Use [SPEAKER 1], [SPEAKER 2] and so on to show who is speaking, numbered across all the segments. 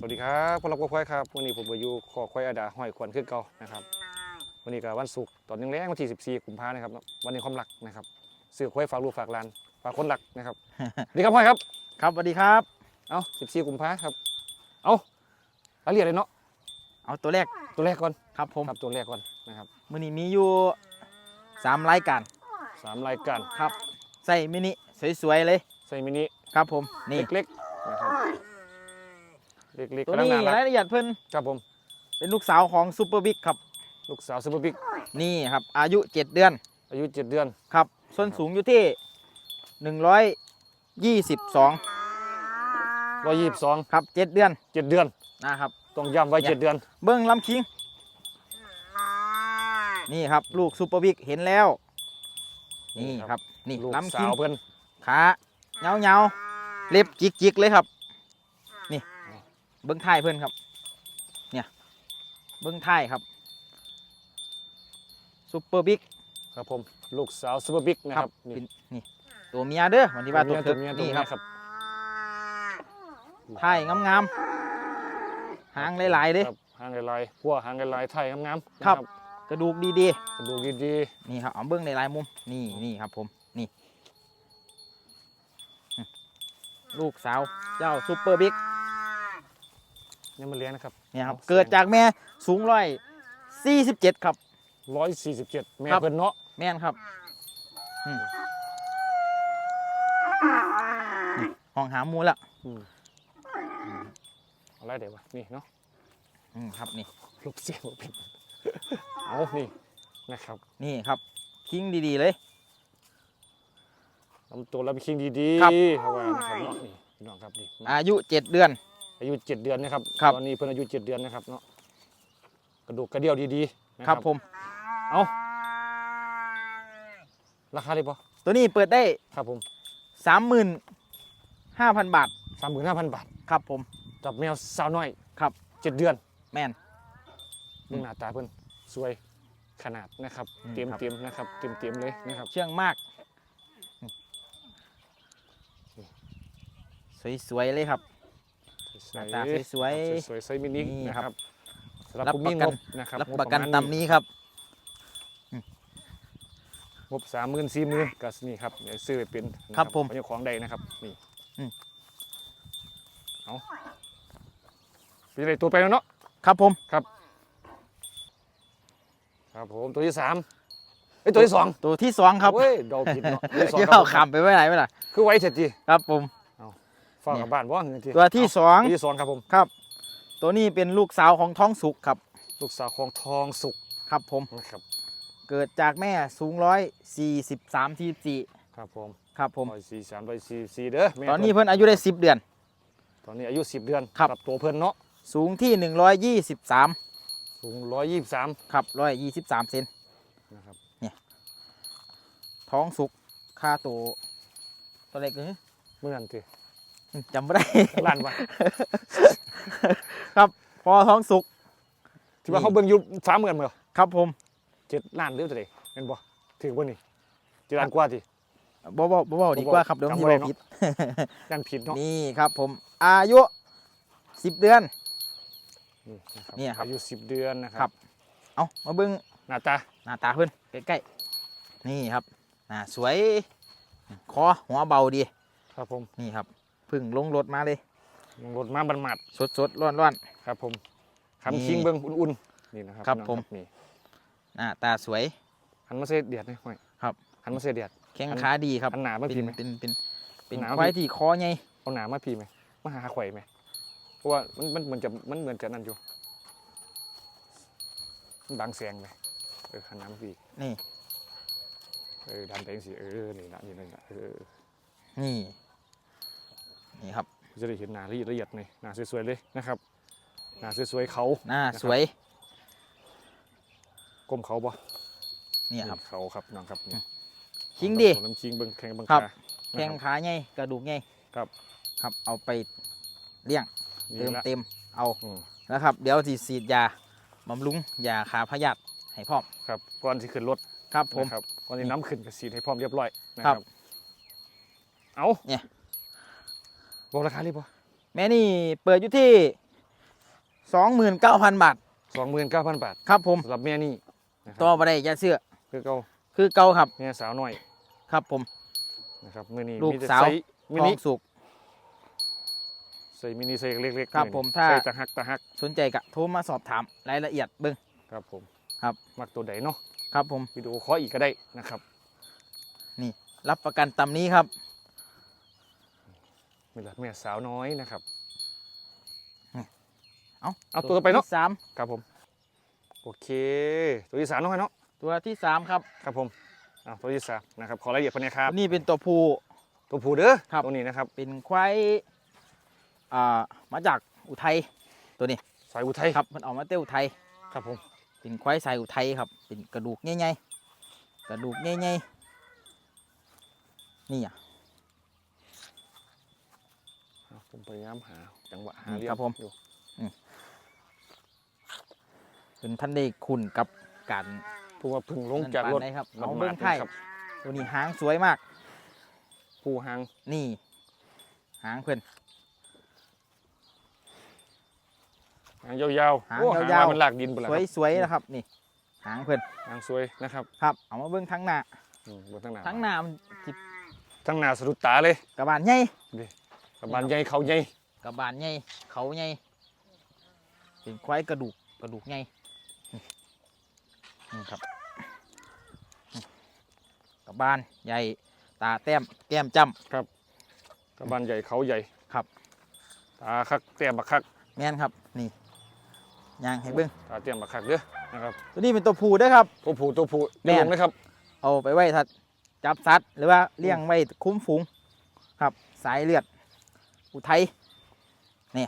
[SPEAKER 1] สวัสดีครับพวกเราก็ควายครับวันนี้ผมไปอยู่ขอควายอาดาห้อยขวัญขึ้นเก่านะครับวันนี้ก็วันศุกร์ตอนยังแรงวันที่14กุมภานะครับวันนี้ความรักนะครับซื้อควายฝากลูกฝากหลานฝากคนรักนะครับสวัสดีครับห้อยครับ
[SPEAKER 2] ครับสวัสดีครับ
[SPEAKER 1] เอา14กุมภาครับเอารายละเอียดเลยเนาะ
[SPEAKER 2] เอาตัวแรก
[SPEAKER 1] ตัวแรกก่อน
[SPEAKER 2] ครับผม
[SPEAKER 1] ครับตัวแรกก่อนนะครับ
[SPEAKER 2] มือนี้มีอยู่สามรายการ
[SPEAKER 1] สามรายการ
[SPEAKER 2] ครับใส่มินิสวยๆเลย
[SPEAKER 1] ใส่มินิ
[SPEAKER 2] ครับผมนี่
[SPEAKER 1] เล็กๆนะครับ เล็กๆ
[SPEAKER 2] ตัว
[SPEAKER 1] กำลัง
[SPEAKER 2] นี้
[SPEAKER 1] น่ารั
[SPEAKER 2] รากยละเอียดเพิ่น
[SPEAKER 1] ครับผม
[SPEAKER 2] เป็นลูกสาวของซูเปอร์บิ๊กครับ
[SPEAKER 1] ลูกสาวซูเปอร์บิ๊ก
[SPEAKER 2] นี่ครับ อายุ 7 เดือน
[SPEAKER 1] อายุ 7 เดือน
[SPEAKER 2] ครับส่วนสูงอยู่ที่ 122
[SPEAKER 1] 122
[SPEAKER 2] ครับ 7 เดือน
[SPEAKER 1] 7 เดือน
[SPEAKER 2] นะครับ
[SPEAKER 1] ต้องย้ำไว้
[SPEAKER 2] เนี่ย
[SPEAKER 1] 7 เดือน
[SPEAKER 2] เบิ้งลำคิง นี่ครับ ลูกซูเปอร์บิ๊กเห็นแล้ว นี่ครับนี่
[SPEAKER 1] ลูก
[SPEAKER 2] ลำคิ
[SPEAKER 1] สางวเพื่อน
[SPEAKER 2] ขาเงาเงาๆเล็บจิกจิกๆเลยครับนี่ เบิ้งท้ายเพื่อนครับ เนี่ย เบิ้งท้ายครับซูเปอร์บิ๊ก
[SPEAKER 1] ครับผมลูกสาวซูเปอร์บิ๊กนะ
[SPEAKER 2] ค
[SPEAKER 1] ค
[SPEAKER 2] รั
[SPEAKER 1] รั
[SPEAKER 2] บบเป็นนี่ตัวเมียเด้อวันที่ว่าตัว
[SPEAKER 1] ตั
[SPEAKER 2] เถิ
[SPEAKER 1] ว
[SPEAKER 2] ก
[SPEAKER 1] เมียตัว
[SPEAKER 2] นี่
[SPEAKER 1] เมีย
[SPEAKER 2] ครับ
[SPEAKER 1] ครับ
[SPEAKER 2] ท้ายงามๆหางหลายๆเลย
[SPEAKER 1] ครับหางลายๆพัวหางลายๆไทยงามๆ
[SPEAKER 2] ครับ
[SPEAKER 1] นะ
[SPEAKER 2] กระดูกดี
[SPEAKER 1] ดูดี
[SPEAKER 2] ๆนี่ครับเอาเบิ้งในลายๆมุมนี่นี่ครับผมนี่อืมลูกสาวเจ้าซูเปอร์บิ๊ก
[SPEAKER 1] ๆนี่มันเลี้ยงนะครับ
[SPEAKER 2] เนี่ยครับ
[SPEAKER 1] เอา
[SPEAKER 2] เกิดจากแม่สูงร้อยสี่สิบเจ็ดครับ
[SPEAKER 1] 147แม่
[SPEAKER 2] ครับ
[SPEAKER 1] เพิ่นเนาะ
[SPEAKER 2] แม่นครับอืมนี่ห้องหาหมูแล้ว
[SPEAKER 1] อืมอะไรเดี๋ยววะนี่เนาะ
[SPEAKER 2] อืมครับนี่
[SPEAKER 1] ลูกเสียงบ่เป็นเอานี่นะครับ
[SPEAKER 2] นี่ครับคิงดีๆเลย
[SPEAKER 1] ลำตัวเราไปคิงดี
[SPEAKER 2] ครับ
[SPEAKER 1] ๆเขาว่านะครับเนาะนี่พี่น้องครับนี่
[SPEAKER 2] อายุเจ็ดเดือน
[SPEAKER 1] อายุ7เดือนนะครับ
[SPEAKER 2] ครับ
[SPEAKER 1] ตอนนี้เพิ่นอายุ7เดือนนะครับเนาะกระดูกกระเดี่ยวดีๆนะ
[SPEAKER 2] ครับผม
[SPEAKER 1] เอาราคาเลยปะ
[SPEAKER 2] ตัวนี้เปิดได้
[SPEAKER 1] ครับผม
[SPEAKER 2] สามหมื่นห้าพันบาท
[SPEAKER 1] สามหมื่นห้าพันบาท
[SPEAKER 2] ครับผม
[SPEAKER 1] จับแมวสาวน้อย
[SPEAKER 2] ครับ
[SPEAKER 1] เจ็ดเดือน
[SPEAKER 2] แม่น
[SPEAKER 1] เรื่องหน้าตาเพิ่นสวยขนาดนะครับ
[SPEAKER 2] อืม
[SPEAKER 1] เตรียม
[SPEAKER 2] ครับ
[SPEAKER 1] เตรียมนะครับเตรียมเตรียมเลยนะครับ
[SPEAKER 2] เชื่องมาก สวยๆเลยครับ หน้าตาสวยๆ
[SPEAKER 1] ครับสวยๆไซส์มินิ
[SPEAKER 2] นี่
[SPEAKER 1] นะ
[SPEAKER 2] ค
[SPEAKER 1] ค
[SPEAKER 2] รั
[SPEAKER 1] รับบสำหรับ
[SPEAKER 2] รับ
[SPEAKER 1] ผู้มี
[SPEAKER 2] ประ
[SPEAKER 1] ง
[SPEAKER 2] กัน
[SPEAKER 1] บนะครับ
[SPEAKER 2] รับ
[SPEAKER 1] ง
[SPEAKER 2] ประกัน
[SPEAKER 1] มาณ
[SPEAKER 2] ตำนี้ครับ
[SPEAKER 1] งบสามหมื่นสี่หมื่นก็นี่ครับเดี๋ยวซื้อไปเป็นนะครับ
[SPEAKER 2] ผม
[SPEAKER 1] เป็นเจ้าของใดนะครับนี่
[SPEAKER 2] อืม
[SPEAKER 1] เอาเป็นอะไรตัวไปแล้วเนาะ
[SPEAKER 2] ครับผม
[SPEAKER 1] ครับผมตัวที่สามเอ้ยตัวที่สอง
[SPEAKER 2] ตัวที่สองครับ
[SPEAKER 1] เว้ยเดาผิดเนาะตัวที่สอง
[SPEAKER 2] เดี๋ยว
[SPEAKER 1] ครั
[SPEAKER 2] เอา
[SPEAKER 1] บผม
[SPEAKER 2] ขำไปไว้ไหนไว้ล่ะ
[SPEAKER 1] คือไว้เสร็จที
[SPEAKER 2] ครับผม
[SPEAKER 1] ฝากกับบ้านว่าเงินที
[SPEAKER 2] ตัวที่สอง
[SPEAKER 1] ตัวที่สองครับผม
[SPEAKER 2] ครับ ตัวนี้เป็นลูกสาวของท้องสุกครับ
[SPEAKER 1] ลูกสาวของทองสุก
[SPEAKER 2] ครับผม
[SPEAKER 1] นะครับ
[SPEAKER 2] เกิดจากแม่สูงร้อยสี่สิบสามทีสี่
[SPEAKER 1] ครับผม
[SPEAKER 2] ครับผม
[SPEAKER 1] ร้อยสี่สามร้อยสี่สี่เด้อแม่
[SPEAKER 2] ตอนนี้เพิ่นอายุได้สิบเดือน
[SPEAKER 1] ตอนนี้อายุสิบเดือน
[SPEAKER 2] ครับ
[SPEAKER 1] กับตัวเพิ่นเนาะ
[SPEAKER 2] สูงที่หนึ่งร้อยยี่สิบสาม
[SPEAKER 1] สูงร้อยยี่สิบสาม
[SPEAKER 2] ครับร้อยยี่สิบสามเซน
[SPEAKER 1] นะครับ
[SPEAKER 2] ท้องสุกค่าตัวตัวเล็กเลย
[SPEAKER 1] เมื่อนั้นที
[SPEAKER 2] จำไม่ได้
[SPEAKER 1] ล้านวะ
[SPEAKER 2] ครับ พอท้องสุก
[SPEAKER 1] ที่ว่าเขาเบิ่งอยุบฟ้าเมือนมั้ง
[SPEAKER 2] ครับผม
[SPEAKER 1] เจ็ดล้านหรือเท่าไหร่เห็นบ่ถือบ่นี่เจ็ดล้านกว่าที
[SPEAKER 2] บ่บ่บ่บ่ดีกว่าครับเดี๋ยวมัน
[SPEAKER 1] จำ
[SPEAKER 2] จะ
[SPEAKER 1] ไว้
[SPEAKER 2] บอก
[SPEAKER 1] เนาะ
[SPEAKER 2] ผิด
[SPEAKER 1] นั่นผิดเนาะ
[SPEAKER 2] นี่ครับ ผมอายุสิบเดือน
[SPEAKER 1] นี่นะครับ
[SPEAKER 2] เนี่ยครับ
[SPEAKER 1] อายุสิบเดือนนะค
[SPEAKER 2] ครั
[SPEAKER 1] รับ
[SPEAKER 2] บเอามาเบิ้ง
[SPEAKER 1] หน้าตา
[SPEAKER 2] หน้าตาเพิ่นใกล้ๆนี่ครับหน้าสวยคอหัวเบาดี
[SPEAKER 1] ครับผม
[SPEAKER 2] นี่ครับเพึ่งลงรถมาเลย
[SPEAKER 1] ลงรถมาบันหมัด
[SPEAKER 2] สดสดๆร้อนร้อน
[SPEAKER 1] ๆครับ ผม
[SPEAKER 2] นี่
[SPEAKER 1] คำคิงเบิ่งอุ่นๆนี่นะครับ
[SPEAKER 2] ครับ
[SPEAKER 1] พี่น้อง
[SPEAKER 2] ผม
[SPEAKER 1] นี่
[SPEAKER 2] ๆหน้าตาสวย
[SPEAKER 1] หันมาเสียเดียดหน่อยห้อย
[SPEAKER 2] ครับ
[SPEAKER 1] หันมาเสียเดียด
[SPEAKER 2] แข้งขาดีครับ
[SPEAKER 1] อันหนามา
[SPEAKER 2] เป็
[SPEAKER 1] พี่
[SPEAKER 2] น
[SPEAKER 1] ไหม
[SPEAKER 2] เป็นเป็นเป็น
[SPEAKER 1] หนา
[SPEAKER 2] ควาย
[SPEAKER 1] พี่
[SPEAKER 2] ที่คอใหญ่
[SPEAKER 1] เอาหนามาพี่ไหมมาหาข่อยไหมเพราะว่ามันมันเหมือนจะมันเหมือนจะนั่นอยู่มันบางแสงไหมเออหันหน้ามาพี่
[SPEAKER 2] นี่
[SPEAKER 1] เออดันไปจังสิเออนี่นะนี่นะเออ
[SPEAKER 2] นี่ นี่ครับ
[SPEAKER 1] จะได้เห็นหนาละเอียดละเอียดเลยหนาสวยๆเลยนะครับหนาสวยๆเขา
[SPEAKER 2] หน้า
[SPEAKER 1] นะครับ
[SPEAKER 2] สวย
[SPEAKER 1] ก้มเขาบ่
[SPEAKER 2] เนี่ยครับ
[SPEAKER 1] เขาครับน้องครับนี่
[SPEAKER 2] คิงดี
[SPEAKER 1] น้ำคิงเบิ่งแข่งเบิ่ง
[SPEAKER 2] ครับ
[SPEAKER 1] ขา
[SPEAKER 2] แข้ง
[SPEAKER 1] นะครับ
[SPEAKER 2] ขาใหญ่กระดูกใหญ่
[SPEAKER 1] ครับ
[SPEAKER 2] ครับเอาไปเลี้ยง
[SPEAKER 1] นี่
[SPEAKER 2] เติม
[SPEAKER 1] ละ
[SPEAKER 2] เต็มเอา
[SPEAKER 1] อืม
[SPEAKER 2] นะครับ เดี๋ยวสิฉีดยาบำรุงยาขาพยาธิให้พร้อม
[SPEAKER 1] ครับก่อนที่ขึ้นรถ
[SPEAKER 2] ครับผม
[SPEAKER 1] นะครับก่อนที่น้ำขึ้นก็สีดให้พร้อมเรียบร้อยนะค
[SPEAKER 2] ครั
[SPEAKER 1] รับบเอา
[SPEAKER 2] เนี่ย
[SPEAKER 1] บอกราคาเลยบ่
[SPEAKER 2] แม่นี่เปิดอยู่ที่สองหมื่นเก้าพันบาท
[SPEAKER 1] สองหมื่นเก้าพันบาท
[SPEAKER 2] ครับผม
[SPEAKER 1] สำหรับแม่นี่นะครับ
[SPEAKER 2] ต่อไปได้อยาเสื้อ
[SPEAKER 1] คือเก่า
[SPEAKER 2] คือเก่าครับ
[SPEAKER 1] แม่สาวน้อย
[SPEAKER 2] ครับผม
[SPEAKER 1] นะครับมือนี้
[SPEAKER 2] ลูก
[SPEAKER 1] มีแต่
[SPEAKER 2] สาว
[SPEAKER 1] ไซส์มิ
[SPEAKER 2] ทอ
[SPEAKER 1] นิ
[SPEAKER 2] งสุก
[SPEAKER 1] ใส่มินิใส่เล็กๆ
[SPEAKER 2] ครับ
[SPEAKER 1] นี่
[SPEAKER 2] ผมถ้า
[SPEAKER 1] ใส่ตะหักตะหัก
[SPEAKER 2] สนใจกะโทรมาสอบถามรายละเอียดเบิ้ง
[SPEAKER 1] ครับผม
[SPEAKER 2] ครับ
[SPEAKER 1] มักตัวใดเนาะ
[SPEAKER 2] ครับผม
[SPEAKER 1] วิดีโอขออีกก็ได้นะครับ
[SPEAKER 2] รับประกันตำนี้ครับ
[SPEAKER 1] นี่แหละแม่สาวน้อยนะครับ
[SPEAKER 2] เอา
[SPEAKER 1] เอาตัวต่อไปเนาะ
[SPEAKER 2] ที่สาม
[SPEAKER 1] ครับผม โอเค ตัวที่สามน้อยเนาะ
[SPEAKER 2] ตัวที่สามครับ
[SPEAKER 1] ครับผมอ่าตัวที่สามนะครับขอรายละเอียดคนนี้ครับ
[SPEAKER 2] ตัวนี้เป็นตัวผู้
[SPEAKER 1] ตัวผู้เด้อ
[SPEAKER 2] ครับ
[SPEAKER 1] ตัวนี้นะครับ
[SPEAKER 2] เป็นควายอ่ามาจากอุทัยตัวนี้
[SPEAKER 1] สายอุทัย
[SPEAKER 2] ครับมันออกมาเต้อุทัย
[SPEAKER 1] ครับผม
[SPEAKER 2] เป็นควายสายอุทัยครับ เป็นกระดูกใหญ่ๆกระดูกใหญ่ๆนี่อะ
[SPEAKER 1] อ่า ผมพยายามหาจังหวะหา
[SPEAKER 2] อืม
[SPEAKER 1] เรีย
[SPEAKER 2] ครับผม
[SPEAKER 1] อยู่
[SPEAKER 2] เป็นท่านได้คุณกับการ
[SPEAKER 1] เพราะว่าเพึ่งลงจากรถ
[SPEAKER 2] นั่นปานใดครับ
[SPEAKER 1] บั
[SPEAKER 2] เอา
[SPEAKER 1] ด
[SPEAKER 2] เบิ้ง
[SPEAKER 1] ๆ
[SPEAKER 2] ไทย
[SPEAKER 1] นะครับ
[SPEAKER 2] ตัวนี้หางสวยมาก
[SPEAKER 1] ผู้หาง
[SPEAKER 2] นี่ หางเพื่อน
[SPEAKER 1] หางยาวๆ
[SPEAKER 2] หาง
[SPEAKER 1] โอ้หาง
[SPEAKER 2] ยาวๆ
[SPEAKER 1] ว่ามันหลากดินไปแล้ว
[SPEAKER 2] สวยสวยนะครับ นี่ หางเพื่อน
[SPEAKER 1] หางสวยนะครับ
[SPEAKER 2] ครับ เอามาเบิ้งทั้งหน้า
[SPEAKER 1] อืมบนทั้งหน้า
[SPEAKER 2] ทั้งหน้ามันจิ
[SPEAKER 1] ทั้งหน้าสะดุดตาเลย
[SPEAKER 2] กระบาลใหญ่
[SPEAKER 1] กระบาลใหญ่เขาใหญ่
[SPEAKER 2] กระบาลใหญ่เขาใหญ่เป็นควายกระดูกกระดูกใหญ่นี่นี่ครับนี่กระบาลใหญ่ตาแต้มแก้มจ้
[SPEAKER 1] กระบาลใหญ่เขาใหญ่
[SPEAKER 2] ครับ
[SPEAKER 1] ตาคักเตี้ยมบักคักำ
[SPEAKER 2] แม่นครับนี่ย่างให้เบิ้ง
[SPEAKER 1] ตาเตี้ยมบักคักเด้อนะครับ
[SPEAKER 2] ตัวนี้เป็นตัวผู้เด้วยครับ
[SPEAKER 1] ตัวผู้ตัวผู้
[SPEAKER 2] แม่
[SPEAKER 1] เลี้
[SPEAKER 2] น
[SPEAKER 1] ยงนะครับ
[SPEAKER 2] เอาไปไว้ถ้าจับสัตว์หรือว่าเลี้ยงไว้คุ้มฝูงครับ สายเลือด อุทัย
[SPEAKER 1] นี่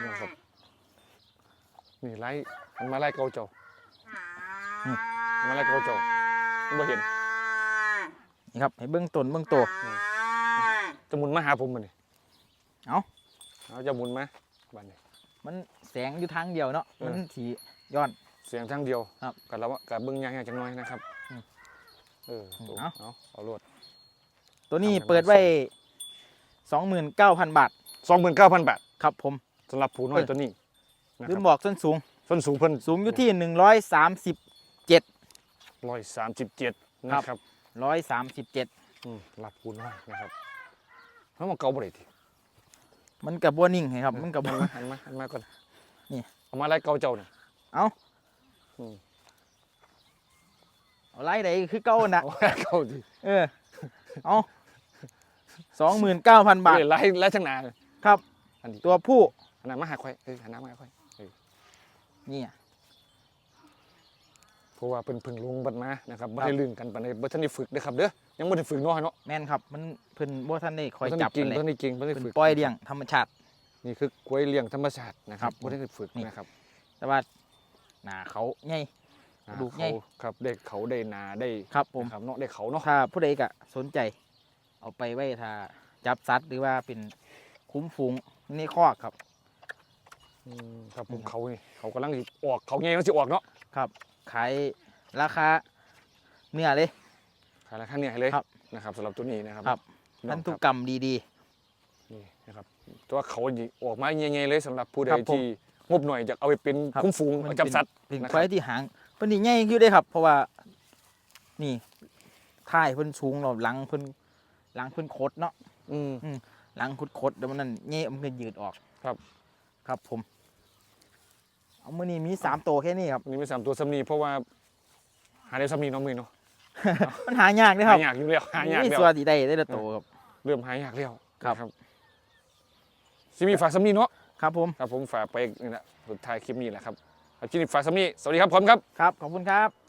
[SPEAKER 1] นี่ครับนี่ไล่มันมาไล่เกาเจ้า
[SPEAKER 2] อืม
[SPEAKER 1] มันมาไล่เกาเจ้าไม่เห็น
[SPEAKER 2] นี่ครับให้เบื้องต้นเบื้องโตว
[SPEAKER 1] จะหมุนมาหาผมมันนี่
[SPEAKER 2] เอ้า
[SPEAKER 1] เอาจะหมุนมาบ้านนี้
[SPEAKER 2] มันแสงอยู่ทางเดียวเนาะ
[SPEAKER 1] เออ
[SPEAKER 2] มันสีย้อน
[SPEAKER 1] เสียงทางเดียว
[SPEAKER 2] ครับ
[SPEAKER 1] กับเรากับเบิ้งยางๆจังน้อยนะครับ
[SPEAKER 2] อืม
[SPEAKER 1] เออถูก
[SPEAKER 2] เอา
[SPEAKER 1] เอาเอารวด
[SPEAKER 2] ตัวนี้
[SPEAKER 1] ทำให้มัน
[SPEAKER 2] เปิดไว้ สองหมื่นเก้าพันบาท
[SPEAKER 1] สองหมื่นเก้าพันบาท
[SPEAKER 2] ครับผม
[SPEAKER 1] สำหรับผู้น้อย
[SPEAKER 2] เออ
[SPEAKER 1] ตัวนี้นะ
[SPEAKER 2] ลื
[SPEAKER 1] ค
[SPEAKER 2] ม
[SPEAKER 1] รับ
[SPEAKER 2] บอกส้นสูง
[SPEAKER 1] ส้นสูงเพิ่น
[SPEAKER 2] สูงอยู่ที่หนึ่งร้อยสามสิบ
[SPEAKER 1] ร้อยสามสิบเจ็ด
[SPEAKER 2] ครับ
[SPEAKER 1] นะครับ
[SPEAKER 2] ร้อยสามสิบเจ็ด
[SPEAKER 1] อืมรับผู้น้อยนะครับเพราะมันเก่าบ่ได้ที
[SPEAKER 2] มันกับบัวนิ่งให้ครับ มันกับ
[SPEAKER 1] หั
[SPEAKER 2] บั
[SPEAKER 1] น
[SPEAKER 2] ว
[SPEAKER 1] มาหันมาหันมาก่อน
[SPEAKER 2] นี่
[SPEAKER 1] เอามาไล่เก่าเจ้าเนี่ย
[SPEAKER 2] เอา
[SPEAKER 1] อืม
[SPEAKER 2] เอาไล่ใดคือเก้าน่ะ
[SPEAKER 1] เอาไล่เก่าดิ
[SPEAKER 2] เออเอา สองหมื่นเก้าพันบาท
[SPEAKER 1] เอ้ยไล่ไล่ช่างหนา
[SPEAKER 2] ครับ
[SPEAKER 1] อันนี้
[SPEAKER 2] ตัวผู้
[SPEAKER 1] หันหน้ามาหาค่อยเอ้ยหันหน้ามาหาค่อยเอ้ย
[SPEAKER 2] นี่อะ
[SPEAKER 1] เพราะว่าเป็นพึ่งลงบัดมานะครับบ่
[SPEAKER 2] ครับ
[SPEAKER 1] ได้ลื่นกันปานใดบ่ทันได้ฝึกเด้อครับเด้อยังบ่ได้ฝึกน้อยเนาะ
[SPEAKER 2] แม่นครับ มันเพิ่นบ่ทันได้คอย
[SPEAKER 1] บ่ทัน
[SPEAKER 2] จั
[SPEAKER 1] ได้
[SPEAKER 2] บ
[SPEAKER 1] เก่ง
[SPEAKER 2] กันเลย
[SPEAKER 1] บ่ทันได้เก่งบ่ทันได้
[SPEAKER 2] เพิ่น
[SPEAKER 1] ฝึก
[SPEAKER 2] ปล่อยเลี้ยงธรรมชาติ
[SPEAKER 1] นี่คือกล้วยเลี้ยงธรรมชาตินะครับ
[SPEAKER 2] ครับ
[SPEAKER 1] บ่ได้ฝึก
[SPEAKER 2] นี่
[SPEAKER 1] นะครับ
[SPEAKER 2] แต่ว่าหนาเขาใหญ่
[SPEAKER 1] อ่าก
[SPEAKER 2] ระดูกใหญ่
[SPEAKER 1] เขาครับได้เขาได้นาได้
[SPEAKER 2] ครับผม
[SPEAKER 1] นะครับเนาะได้เขาเนาะ
[SPEAKER 2] ถ้าผู้ใดก็สนใจ เอาไปไว้ถ้าจับสัตว์หรือว่าเป็นคุ้มฝูงในคอกครับ
[SPEAKER 1] อืมครับผม
[SPEAKER 2] อืม
[SPEAKER 1] เขานี่เขากำลังสิออกเขาใหญ่กำลังสิออกเนาะ
[SPEAKER 2] ครับขายราคาเนื้อเลย
[SPEAKER 1] ขายราคาเนี่ยให้เลย
[SPEAKER 2] ครับ
[SPEAKER 1] นะครับสำหรับตัวนี้นะครับ
[SPEAKER 2] ครับ
[SPEAKER 1] พี่
[SPEAKER 2] พั
[SPEAKER 1] อนง
[SPEAKER 2] ธุ
[SPEAKER 1] ครับ
[SPEAKER 2] กรรมดี
[SPEAKER 1] นี่นะครับตัวเขานี่ออกมาใหญ่ๆเลยสำหรับผู้ใด
[SPEAKER 2] ครับผม
[SPEAKER 1] ที่งบหน่อยอยากเอาไปเป็น
[SPEAKER 2] ครับ
[SPEAKER 1] คุ้มฟูง
[SPEAKER 2] มัน
[SPEAKER 1] จับสัตว์
[SPEAKER 2] ๆเป็น
[SPEAKER 1] นะครับ
[SPEAKER 2] ควายที่หางเพิ่นนี่ใหญ่อยู่เด้ครับ เพราะว่านี่ท้ายเพิ่นสูงเราหลังเพิ่น หลังเพิ่นคดเนาะ
[SPEAKER 1] อืม
[SPEAKER 2] หลังคดๆเดี๋ยวมันนั่นเงี้ยมันก็ยืดออก
[SPEAKER 1] ครับ
[SPEAKER 2] ครับผม เอามือนี้มีสามตัวแค่นี้ครับ
[SPEAKER 1] อันนี้ไม่สามตัวซ้ำนี้เพราะว่า หาได้ซ้ำนี้เน้องมือเนาะ
[SPEAKER 2] มันหายากเลยค
[SPEAKER 1] หา
[SPEAKER 2] รับ
[SPEAKER 1] ยากอยู่แล้วหายาก
[SPEAKER 2] มี
[SPEAKER 1] แล้ว
[SPEAKER 2] ส่วนที่ได้ได้ละตัวครับ
[SPEAKER 1] เริ่มหายากแล้ว
[SPEAKER 2] ครับ
[SPEAKER 1] นะซิมีฝากซ้ำนี้เนาะ
[SPEAKER 2] ครับผม
[SPEAKER 1] ครับผมฝากไปนี่แหละสุดท้ายคลิปนี้แหละครับครับคลิปนี้ฝากซ้ำนี้สวัสดีครับผมครับ
[SPEAKER 2] ครับ ขอบคุณครับ